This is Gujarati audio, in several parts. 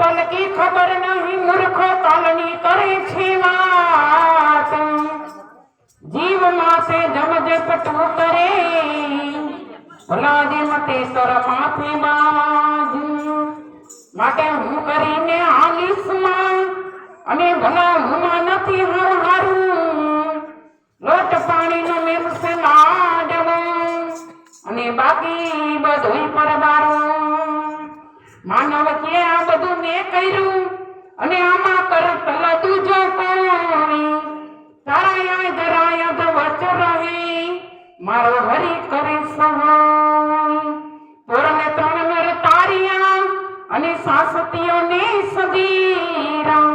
પલકી ખબર નહીં, મૂર્ખો કાલની કરે છે વાત. જીવ માથે જમજે પટવું કરે ભલા જે મતે સર માથે બાજ માટે હું કરીને આલીસમાં અને ભલા હું નથી હાર હારું. લોટ પાણીનો મેમસે લાડવું અને બાકી બધું પરબારું. માનવ કે આ બધું મેં કર્યું. અને આમાં કર તલતું જો કોઈ તારા યાદ રાયદ વચ રહે. મારો હરી કરે સહાય તોરને ત્રણ નર તારિયા અને સાસતીઓને સદીરા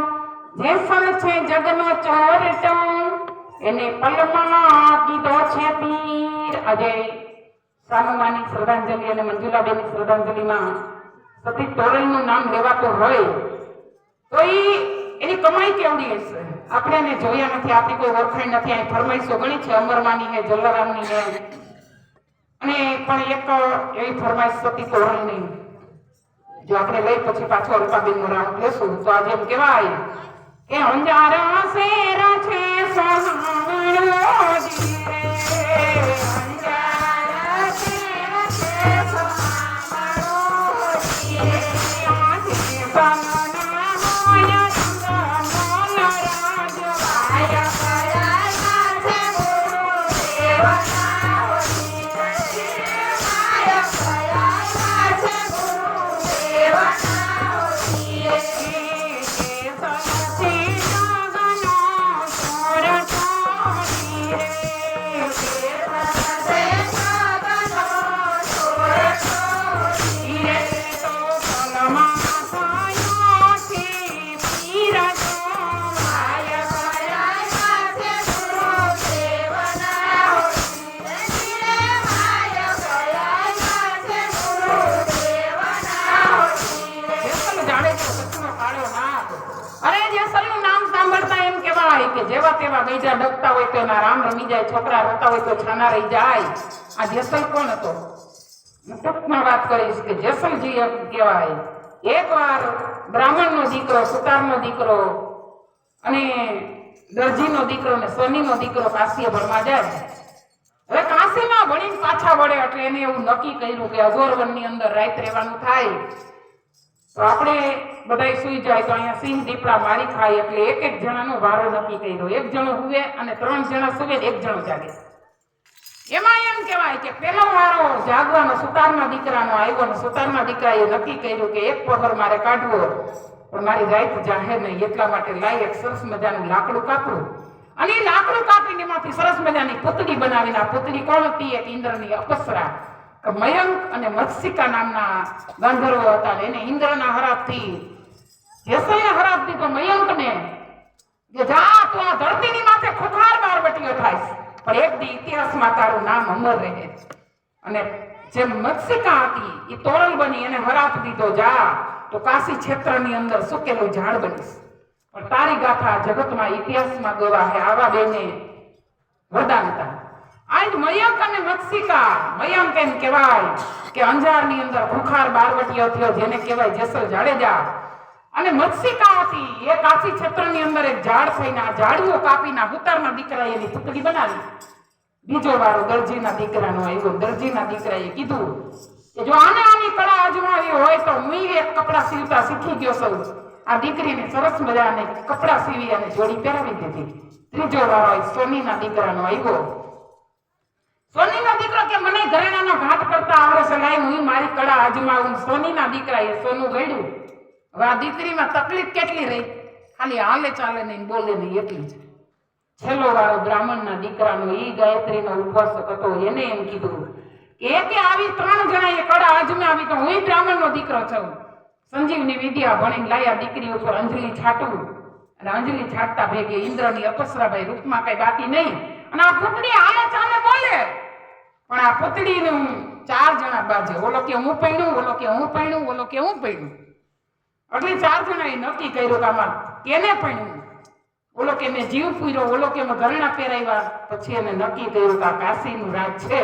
જે સર છે જગનો ચોરટો એને પલમાં કીધો છે પીર અજય. સાનુમાની શ્રદ્ધાંજલિ અને મંજુલાબેનની શ્રદ્ધાંજલિમાં સતી તોરણનું નામ લેવાતો હોય તો એ એની કમાઈ કેવડી હશે? આપણે એને જોયા નથી, આપણી કોઈ ઓળખાણ નથી, અહીં ફરમાઈશો ઘણી છે, અમરમાની હે, જલારામની હે. અને પણ એક એવી ફરમાઈશ સતી તોરણની. જો આપણે લઈ પછી પાછો અલ્પાબેનનો રાઉન્ડ લેશું, તો આજે એમ કહેવાય કે અંજારા શેરા છે સહામણો ધીરે જાય, છોકરા રોતા હોય તો છાના રહી જાય. આ જેસલ કોણ હતો? હું ટૂંકમાં વાત કરીશ કે જેસલજી કહેવાય. એકવાર બ્રાહ્મણનો દીકરો, સુતારનો દીકરો અને દરજીનો દીકરો ને સોનીનો દીકરો કાશીએ ભણવા જાય. હવે કાશીમાં ભણીને પાછા વળે એટલે એને એવું નક્કી કર્યું કે અઘોરવનની અંદર રાત રહેવાનું થાય. તો આપણે બધા સુઈ જાય તો અહીંયા સિંહ દીપડા મારી ખાય એટલે એક એક જણાનો વારો નક્કી કર્યો. એક જણો હુવે અને ત્રણ જણા સુવે, એક જણો જાગે. એમાં એમ કહેવાય કે પેલો વારો જાગવાનો સુતારના દીકરાનો આવ્યો ને સુતારના દીકરાએ નક્કી કર્યું કે એક પગર મારે કાઢવો. પણ મારી રાઈત જાહેર નહીં, એટલા માટે લાઈ એક સરસ મજાનું લાકડું કાપવું. અને એ લાકડું કાપીને એમાંથી સરસ મજાની પુતળી બનાવીને આ પુતળી કોણ હતી? એક ઇન્દ્રની અપસરા. મયંક અને મત્સિકા નામના ગાંધર્વો હતા એને ઇન્દ્રના હરાપથી જેસલને હરાપથી તો મયંકને, કે જા તું આ ધરતીની માથે ખુખાર બારવટીઓ થાય પણ એક દી ઇતિહાસમાં તારું નામ અમર રહે. અને જે મત્સિકા હતી એ તોરલ બની એને હરાપ દીધો, જા, તો કાશી ક્ષેત્રની અંદર સુકેલું ઝાડ બનીશ. પણ તારી ગાથા જગતમાં ઇતિહાસમાં ગવા હે આવા બેને વરદાન હતા. આજ મયંક અને મત્સિકા મયંક એમ કહેવાય કે અંજારની અંદર ભૂખાર બારવટીયો થયો જેને કહેવાય જેસલ જાડેજા. અને મત્સિકા હતી, એ કાશી છત્રની અંદર એક ઝાડ થઈને આ કાપીના હુતારના દીકરા એની પુતળી બનાવી. બીજો વારો દરજીના દીકરાનો આવ્યો. દરજીના દીકરાએ કીધું કે જો આને આની કળા અજમાવી હોય તો હું એક કપડા સીવતા શીખી ગયો છું. આ દીકરીને સરસ મજાને કપડા સીવી અને જોડી પહેરાવી દીધી. ત્રીજો વારો સોનીના દીકરાનો આવ્યો. સોનીનો દીકરો કે મને ઘરેણાનો ઘાટ કરતા આવડે છે લાઈ હું મારી કળા અજમાવું. સોનીના એ સોનું ગળ્યું હવે આ દીકરીમાં તકલીફ કેટલી રહી? ખાલી હાલે ચાલે નહીં બોલે નહીં એટલી જ. છેલ્લો વાળો બ્રાહ્મણના દીકરાનો એ ગાયત્રીનો ઉપાસક હતો, એને એમ કીધું કે કે આવી ત્રણ જણા એ કળા અજમાવી તો હું બ્રાહ્મણનો દીકરો છું. સંજીવની વિદ્યા ભણીને લાયા દીકરી ઉપર અંજલિ છાટવું. અને અંજલિ છાટતા ભેગે ઇન્દ્રની અપસરાભાઈ રૂપમાં કઈ બાકી નહીં. અને આ પુતળી હાલે ચાલે બોલે. પણ આ પુતળીનું ચાર જણા બાજે, ઓલો કે હું પડ્યું, ઓલો કે હું પડ્યું, ઓલો કે હું પડ્યું. એટલે ચાર જણાએ નક્કી કર્યું કે આમાં કેને પડ્યું? ઓલો કે મેં જીવ પૂર્યો, ઓલો કે મેં ઘરણા પહેરાવ્યા, પછી એને નક્કી કર્યું કે આ કાશીનું રાજ છે.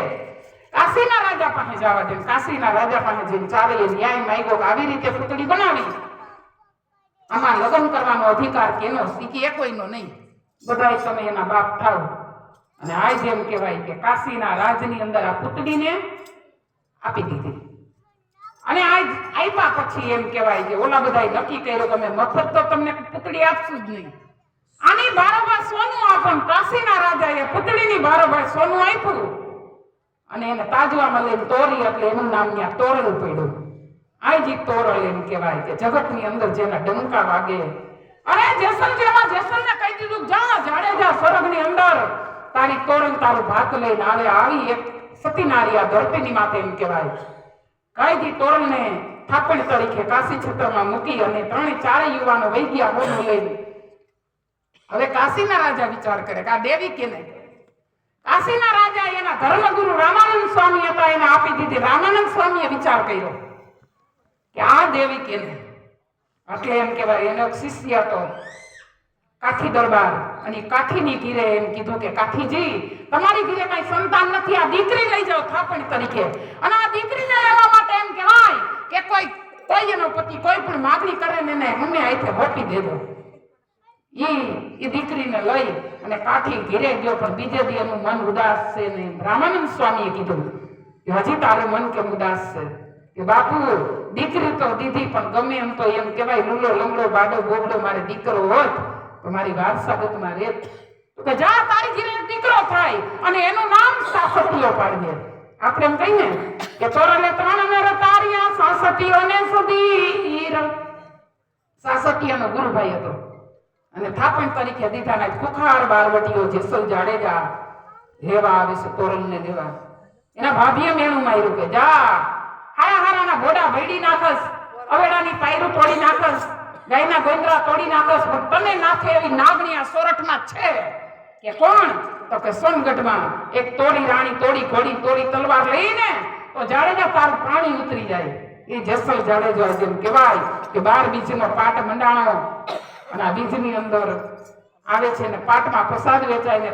કાશીના રાજા પાસે જવા દે, કાશીના રાજા પાસે જઈને ચાલે ન્યાય માંગ્યો આવી રીતે પુતળી બનાવી. આમાં લગ્ન કરવાનો અધિકાર કેનો? સીખી એ કોઈનો નહીં. બધાય તમે એના બાપ થાવ અને આ જેમ કહેવાય કે કાશીના રાજની અંદર આ પુતળીને આપી દીધી. અને આ આપ્યા પછી એમ કહેવાય કે ઓલા બધાય નક્કી કર્યું અમે મફત તો તમને પુતળી આપશું જ નહીં. આની બારોબાર સોનું આપણ કાશીના રાજાએ પુતળીની બારોબાર સોનું આપ્યું. અને એને તાજવામાં લઈને તોરી એટલે એનું નામ ત્યાં તોરલ પડ્યું. આજી તોરલ એમ કહેવાય કે જગતની અંદર જેના ડંકા વાગે. અરે જેસલ જેવા જેસલને કહી દીધું જા, જાડેજા, સ્વર્ગની અંદર. તારી તોરણ તારું ભાત લઈને આવે આવી એક સતીનારી આ ધરતીની માથે એમ કહેવાય. કાયદી તોરણને થાપણ તરીકે કાશી ક્ષેત્રમાં મૂકી અને ત્રણે ચારે યુવાનો વહી ગયા હોનું લઈને. હવે કાશીના રાજા વિચાર કરે કે આ દેવી કેને? કાશીના રાજા એના ધર્મગુરુ રામાનંદ સ્વામી હતા એને આપી દીધી. રામાનંદ સ્વામીએ વિચાર કર્યો કે આ દેવી કેને? એટલે એમ કહેવાય, એનો શિષ્ય હતો કાઠી દરબાર અને કાઠીની ઘીરે એમ કીધું કે, કાઠીજી, તમારી ઘીરે કઈ સંતાન નથી, આ દીકરી લઈ જાઓ થાપણ તરીકે. અને આ દીકરીને લેવા માટે એમ કહેવાય કે કોઈ કોઈ એનો પતિ કોઈ પણ માગણી કરે ને એને અમે આઈથે દેજો ઈ એ દીકરીને લઈ અને કાઠી ઘીરે ગયો, પણ બીજે દી એનું મન ઉદાસ છે ને રામાનંદ સ્વામીએ કીધું. કે હજી તારું મન કેમ ઉદાસ છે કે બાપુ, દીકરી તો દીધી, પણ ગમે એમ તો એમ કહેવાય, લૂલો લંગડો બાડો ગોબડો મારે દીકરો હોત. તો વારસાગતમાં તો કે જા તારી જીને દીકરો થાય અને એનું નામ સાસટીયો પાડજે આપણે એમ કહીએ કે ચોરલે ત્રણ મેર તારિયા, સાસટીઓને સુધીર સાસટીયાનો ગુરુભાઈ હતો. અને થાપણ તરીકે દીધાના કુખાર બારવટીઓ જેસલ જાડેજા લેવા આવે છે, તોરણને દેવા એના ભાભીએ મેણું માર્યું કે જા હારા હારાના ઘોડા ભેડી નાખસ, અવેડાની પાયરું તોડી નાખસ. ગાયના ગોંદરા તોડી નાખસ પણ તને નાખે એવી નાગણી આ સોરઠમાં છે. કે કોણ? તો કે સોનગઢમાં એક તોડી રાણી તોડી ઘોડી તોડી તલવાર લઈને તો જાડેજા તારું પાણી ઉતરી જાય. એ જેસલ જાડેજો જેમ કહેવાય કે બાર બીજનો પાટ મંડાણો. અને આ બીજની અંદર આવે છે ને પાટમાં પ્રસાદ વેચાય ને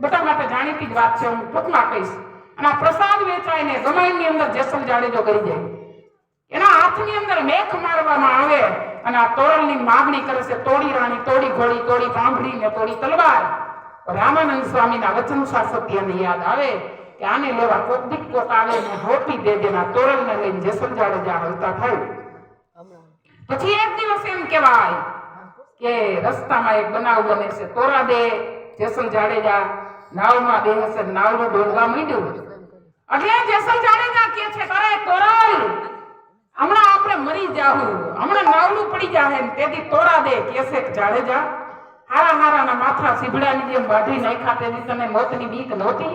બધા માટે જાણીતી જ વાત છે, હું ટૂંકમાં કહીશ. અને આ પ્રસાદ વેચાય ને ગમાઈની અંદર જેસલ જાડેજો કરી જાય એના હાથની અંદર મેખ મારવામાં આવે અને આ તોરણની માગણી કરે છે, તોડી રાણી, તોડી ઘોડી, તોડી પાંભડી ને તોડી તલવાર. રામાનંદ સ્વામીના વચન સાસત્યને યાદ આવે કે આને લેવા કોક દીક આવે ને હોપી દે દેના તોરણને લઈને જેસલ જાડેજા હલતા થાય પછી એક દિવસ એમ કહેવાય કે રસ્તામાં એક બનાવ બને છે, તોરા દે, જેસલ જાડેજા, નાવમાં બેસે નાવનું ડોલવા માંડ્યું. એટલે જેસલ જાડેજા કે છે, અરે તોરલ હમણાં આપણે મરી જાહું. હમણાં નાવલું પડી જાહે તેથી તોરા દે કેસે કે જાડેજા. હારા હારાના માથા સીભડાની જેમ વાઢી નાખ્યા તેથી તને મોતની બીક નહોતી.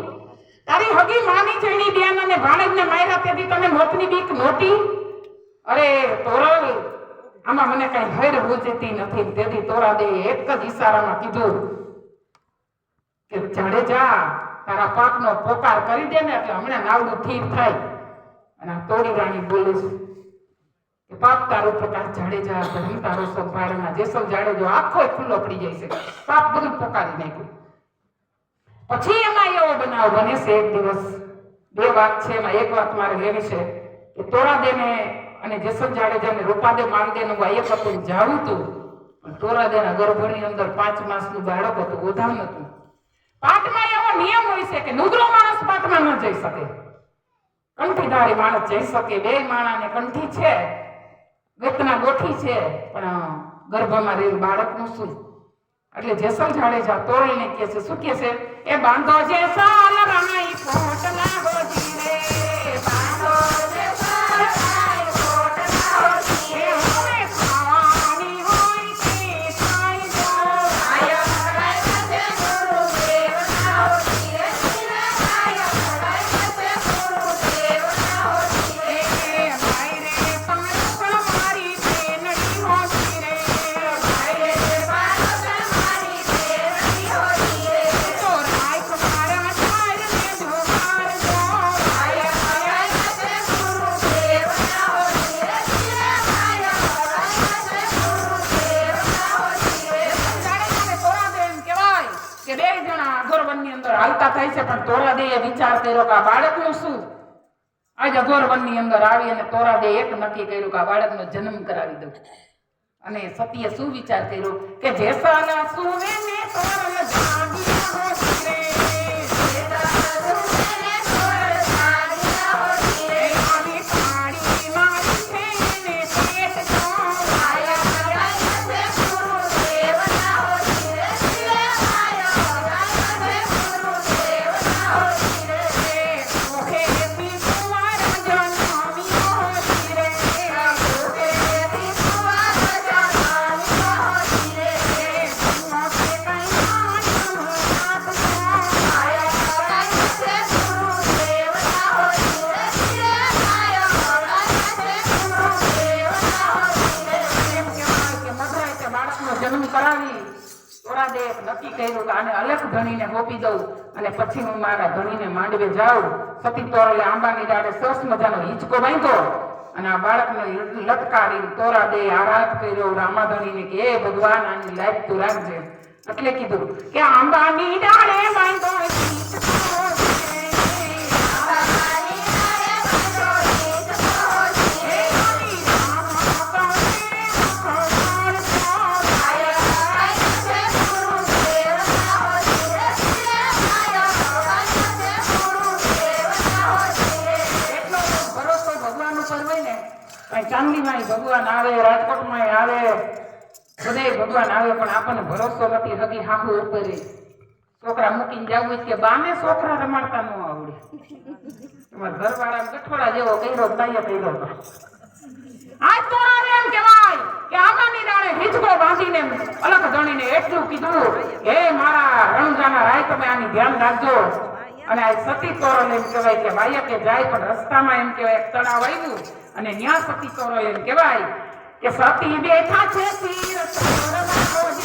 તારી હગી માની જઈની બેન અને ભાણેજને માર્યા તેથી તને મોતની બીક નહોતી. અરે તોરલ, આમાં મને કઈ હૈર બુજતી નથી તેથી તોરા દે એક જ ઈશારામાં કીધું કે જાડેજા, તારા પાપનો પોકાર કરી દે ને એટલે હમણાં નાવડું ઠીક થાય. અને તોડી રાણી બોલે છે કે પાપ તારો પ્રકાશ જાડેજા ધર્મ તારો સંભાળના જેસલ જાડેજો આખો ખુલ્લો પડી જાય છે. પાપ બધું પોકારી નાખ્યું. પછી એમાં એવો બનાવ બને છે, એક દિવસ, બે વાત છે, એમાં એક વાત મારે લેવી છે કે તોરાદેને અને જેસલ જાડેજાને રૂપાદે માંગદેનું એક હતું જાણું હતું, પણ તોરાદેના ગર્ભની અંદર પાંચ માસનું બાળક હતું ગોધામ હતું. પાઠમાં એવો નિયમ હોય છે કે નુગરો માણસ પાઠમાં ન જઈ શકે. કંઠીધારી માણસ જઈ શકે, બે માણાને કંઠી છે વેતના ગોઠી છે, પણ ગર્ભમાં રહેલું બાળકનું શું? એટલે જેસલ જાડેજા તોરણને કહે છે, શું કહે છે? એ બાંધો જેસલ રાણી પોટલા હોજી રે. અઘોરવનની થઈ છે, પણ એ વિચાર કર્યો કે આ બાળકનું શું? આજ અઘોરવનની અંદર આવી અને તોરાદે એક નક્કી કર્યું કે આ બાળકનો જન્મ કરાવી દઉં. અને સતીએ શું વિચાર કર્યો કે જેસાના સુવે ને તોરણ જાગી સોંપી દઉં અને પછી હું મારા ધણીને માંડવે જાઉં. સતી તોરલે આંબાની ડાળે સરસ મજાનો હિંચકો બાંધ્યો અને આ બાળકને લટકારી તોરા દે આરાધ કર્યો. રામાધણીને કે હે ભગવાન, આની લાઈફ તું રાખજે. એટલે કીધું કે, આંબાની ડાળે બાંધો કઈ ચાંદીમાં ભગવાન આવે રાજકોટમાં આવે બધે ભગવાન આવે, પણ આપણને ભરોસો નથી, હગી હાહુ ઉપર. છોકરા મૂકીને જવું કે બાને છોકરા રમાડતા ન આવડે. તમારા ઘરવાળા કઠોળા જેવો કર્યો તાઈએ કર્યો આજ તો એમ કહેવાય કે આગાની ડાળે હિંચકો બાંધીને અલગ ધણીને એટલું કીધું હે મારા રણજાના રાય, તમે આની ધ્યાન રાખજો. અને આ સતી તોરણ એમ કહેવાય કે ભાઈ કે જાય, પણ રસ્તામાં એમ કહેવાય તળાવ આવ્યું. અને ન્યા સતી ચોરો એમ કહેવાય કે સતી બેઠા છે તીર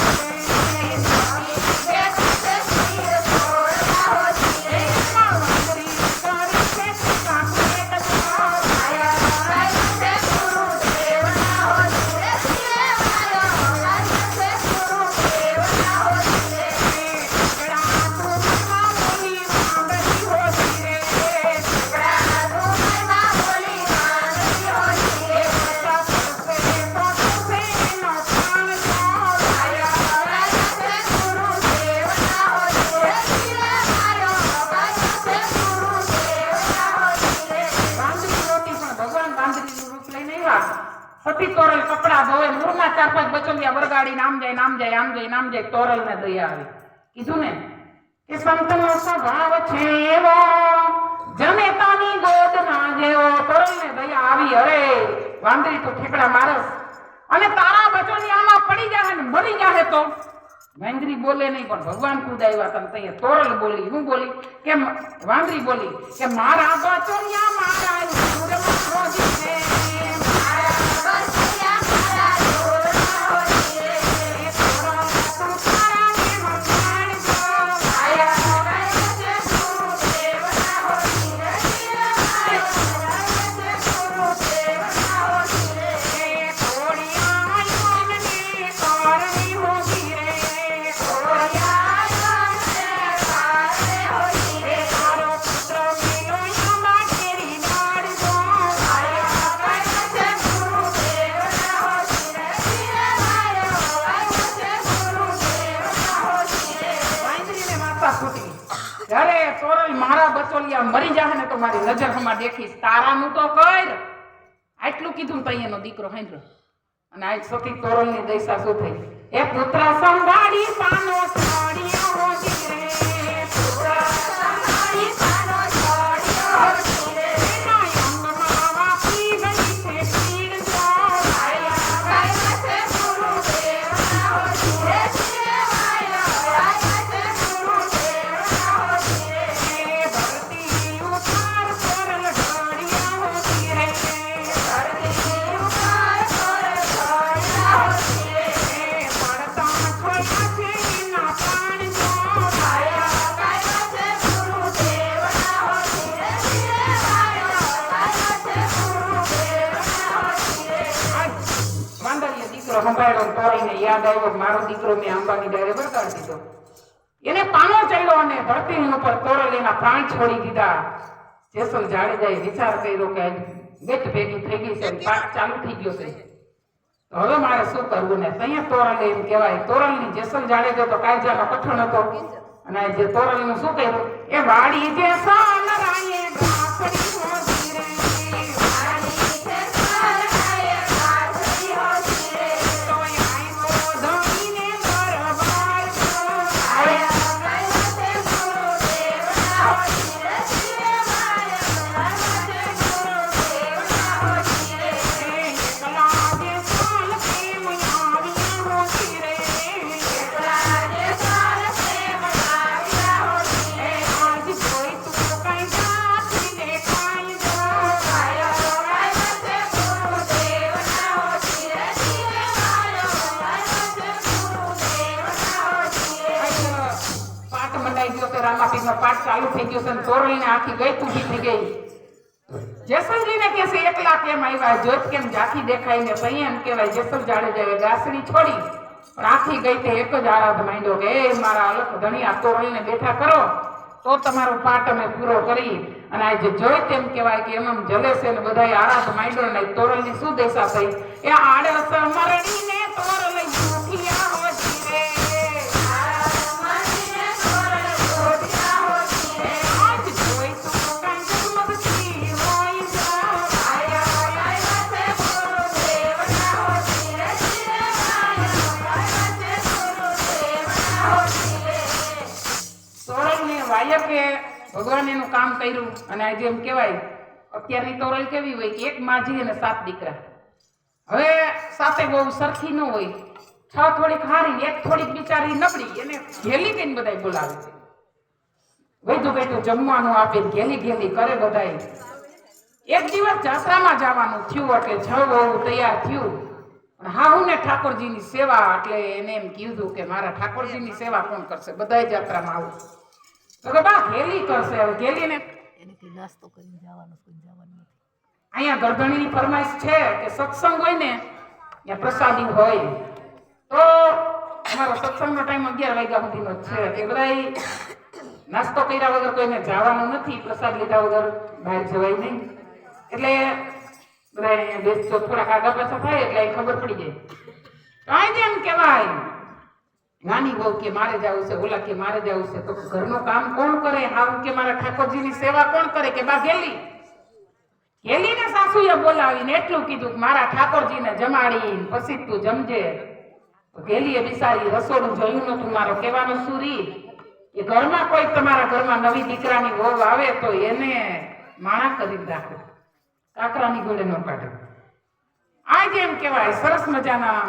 જાય નામ આમ જાય તોરલ ને દયા આવી. કીધું ને કે સંતનો સ્વભાવ છે એવો જનેતાની ગોદ ના જેવો. તોરલ ને દયા આવી, અરે, વાંદરી તો ઠેકડા મારસ. અને તારા બચોની આમાં પડી જાય ને મરી જાય તો? વાંદરી બોલે નહીં, પણ ભગવાન કુદાવ્યા તમે તને તોરલ બોલી. હું બોલી કે વાંદરી બોલી કે મારા બચોલિયા મારા છે. મારા મરી જાહે ને તો મારી નજર હમા દેખીશ. તારાનું તો કર. આટલું કીધું તો એનો દીકરો હેન્દ્ર અને આજ સતી તોરણની દશા શું થઈ એ પુત્ર સંભાળી પાનો દીકરો મેં આંબાની ડાયરે બરકાડી દીધો. એને પાનો ચાલ્યો અને ધરતીની ઉપર તોરલ પ્રાણ છોડી દીધા. જેસલ જાડેજાએ વિચાર કર્યો કે ગેટ ભેગી થઈ ગઈ છે પાક ચાલુ થઈ ગયો છે. હવે મારે શું કરવું ને? ત્યાં તોરલ એમ કહેવાય. તોરલની જેસલ જાડેજો તો કાયજાનો કઠણ હતો. અને જે તોરલનું શું કહ્યું એ વાડી જે સાલ થઈ ગયું છે. ચોરલીને આખી ગઈ તૂટી થઈ ગઈ જેસલજીને કે છે, એકલા કેમ આવ્યા? જોત કેમ જાખી દેખાય ને તઈ એમ કહેવાય. જેસલ જાડેજાએ ગાસડી છોડી, પણ આખી ગઈ તે એક જ આરાધ માંડ્યો કે, એ મારા અલખ ધણિયા તોરણીને બેઠા કરો. તો તમારો પાઠ અમે પૂરો કરી. અને આજે જોઈ તેમ કહેવાય કે એમ જલે છે ને બધાય આરાધ માંડ્યો ને તોરણની શું દેશા થઈ. એ આડે મરણીને તોર લઈ હોતી ભગવાન એનું કામ કર્યું અને આજે એમ કહેવાય, અત્યારની તોરલ કેવી હોય કે એક માજી અને સાત દીકરા. હવે સાથે બહુ સરખી ન હોય. છ થોડીક હારી એક થોડીક બિચારી નબળી, એને ઘેલી કઈને બધાય બોલાવે છે. વૈધું વૈધું જમવાનું આપે, ઘેલી ઘેલી કરે બધાય. એક દિવસ જાત્રામાં જવાનું થયું, એટલે છ વહુ તૈયાર થયું. પણ હાહુને ઠાકોરજીની સેવા, એટલે એને એમ કીધું કે મારા ઠાકોરજીની સેવા કોણ કરશે? બધાય જાત્રામાં આવું. તો બા ઘેલી કરશે હવે ઘેલીને એને નાસ્તો કરીને જવાનું કોઈ જવાનું નથી. અહીંયા ગરદણીની ફરમાઈશ છે કે સત્સંગ હોય ને ત્યાં પ્રસાદી હોય. તો અમારો સત્સંગનો ટાઈમ અગિયાર વાગ્યા સુધીનો છે. કે બધાય નાસ્તો કર્યા વગર કોઈને જવાનું નથી પ્રસાદ લીધા વગર બહાર જવાય નહીં. એટલે બધા બેસતો થોડાક આગળ પાછા થાય એટલે ખબર પડી જાય. કાંઈ જેમ કહેવાય નાની બહુ કે મારે જવું છે, ઓલા કે મારે જવું છે, તો ઘરનું કામ કોણ કરે? હાવ કે મારા ઠાકોરજીની સેવા કોણ કરે કે બા ગેલી? ગેલીને સાસુએ બોલાવીને એટલું કીધું મારા ઠાકોરજીને જમાડી પછી તું જમજે. ગેલીએ બિસારી રસોડું જોયું નતું મારો કહેવાનો સુરી. કે ઘરમાં કોઈ તમારા ઘરમાં નવી દીકરાની વહુ આવે તો એને માણા કરી રાખો. કાકરાની ગોળે ન કાઢે આ જેમ કહેવાય, સરસ મજાના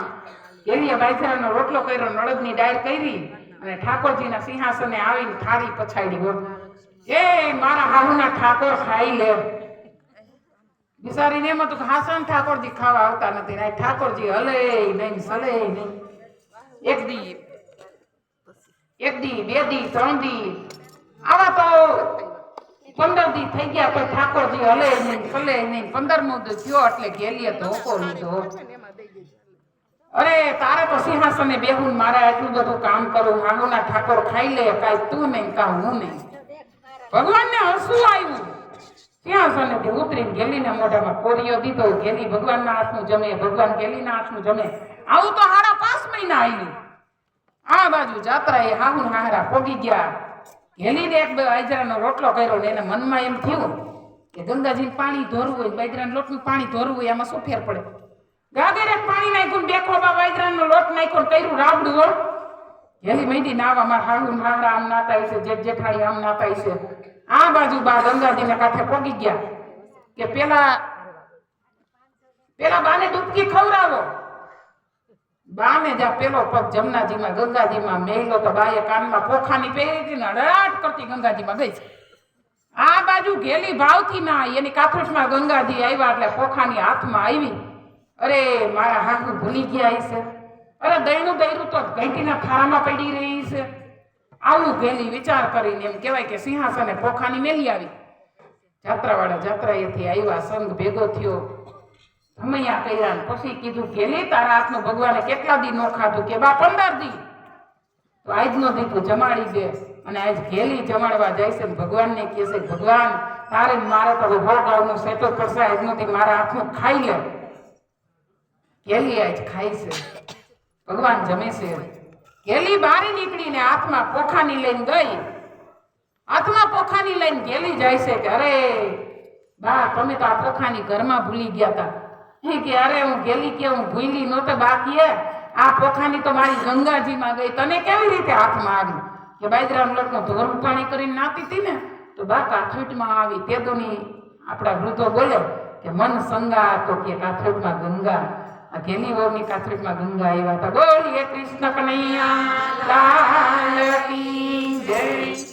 ગેલીએ બાજરાનો રોટલો કર્યો નળદની ડાયર કરી અને ઠાકોરજીના સિંહાસને આવીને થાળી પછાડી એ મારા હાહુના ઠાકોર ખાઈ લે. બિચારીને એમ હતું કે હાસન ઠાકોરજી ખાવા આવતા નથી ને ઠાકોરજી હલે નહીં સલે નહીં. એક દી એક દી, બે દી, ત્રણ દી, આવા તો પંદર દી થઈ ગયા તો ઠાકોરજી હલે નહીં સલે નહીં. પંદરમો થયો એટલે ગેલીએ ધોકો લીધો. અરે, તારે તો સિંહાસને બેહું, મારે આટલું બધું કામ કરું ના ઠાકોર ખાઈ લે, કાંઈ તું નહીં કા હું નહીં. ભગવાનને હસવું આવ્યું. સિંહાસનેથી ઉતરીને ગેલીના મોઢામાં કોરિયો દીધો, ગેલી ભગવાનના હાથનું જમે, ભગવાન ગેલીના હાથનું જમે. આવું તો હાડા પાંચ મહિના આવ્યું આ બાજુ જાત્રા હાહુ હાહુન હાહરા પોગી ગયા. ગેલીને એક બાજરાનો રોટલો કર્યો ને એને મનમાં એમ થયું કે ગંગાજીને પાણી ધોરવું હોય બાજરાના લોટનું પાણી ધોરવું હોય, આમાં શું ફેર પડે? ગાગરે પાણી નાખ્યું બે ખોબા બાજરાનો લોટ નાખ્યો, કર્યું રાબડું, હો. ગેલી મૈડી નાવા, માર હાંડું હાંડા આમ નાતાય છે, જેઠ જેઠાણી આમ નાતાય છે. આ બાજુ બા ગંગાજીને કાંઠે પોગી ગયા કે પેલા પેલા બાને ડૂબકી ખવડાવો. બાને જ્યાં પેલો પગ જમનાજીમાં, ગંગાજીમાં મેલો તો બાએ કાનમાં પોખાની પહેરી હતી ને અડાટ કરતી ગંગાજીમાં ગઈ છે. આ બાજુ ઘેલી ભાવથી ના એની કાથોટમાં ગંગાજી આવ્યા એટલે પોખાની હાથમાં આવી. અરે, મારા હાથ ભૂલી ગયા છે અરે દયનું દયરું તો ઘંટીના થારામાં પડી રહી છે. આવું ઘેલી વિચાર કરીને એમ કહેવાય કે સિંહાસને પોખાની મેલી આવી. જાત્રાવાળા જાત્રાએથી આવ્યા સંઘ ભેગો થયો. ધમૈયા કર્યા પછી કીધું ઘેલી તારા હાથનું ભગવાને કેટલા દી નો ખાધું કે બા પંદર દી. તો આજનો દી તું જમાડી દે અને આજ ઘેલી જમાડવા જાય છે ભગવાનને કહે છે ભગવાન, તારે મારે તો ભોગ આવનું સેટો કરશે આજનો દી મારા હાથનું ખાઈ લે. કેલી આજ ખાય છે? ભગવાન જમે છે. કેલી બારી નીકળીને હાથમાં પોખાની લઈને ગઈ. હાથમાં પોખાની લઈને કેલી જાય છે કે, અરે, બા, તમે તો આ પોખાની ઘરમાં ભૂલી ગયા હતા કે, અરે, હું ગેલી કે, હું ભૂલી નહોતો બાકી હે આ પોખાની તો મારી ગંગાજીમાં ગઈ. તને કેવી રીતે હાથમાં આવી? કે બાજરામ લટનો ધોર પાણી કરીને નાતી હતી ને, તો બા કાથોટમાં આવી. તે તો ની આપણા વૃદ્ધો બોલે કે, મન સંગા તો કે કાથોટમાં ગંગા. ઘેલી વહુની કાથુટમાં ગંગા આવ્યા હતા. બોલીએ કૃષ્ણ કનૈયા લાલ કી જય.